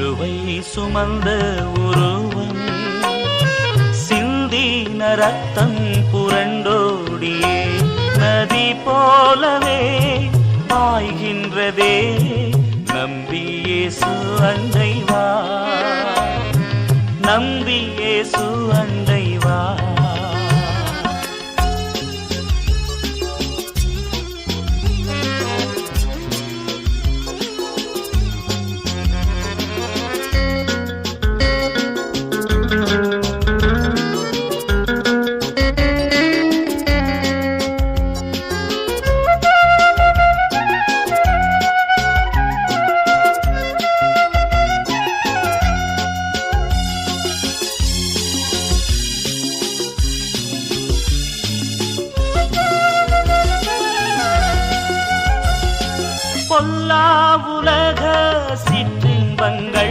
சிலுவை சுமந்த உருவம் சிந்தின ரத்தம் புரண்டோடியே நதி போலவே பாய்கின்றதே நம்பியேசு அண்டை வா நம்பியேசு அண்டை பொல்லா உலக சிற்றின்பங்கள்.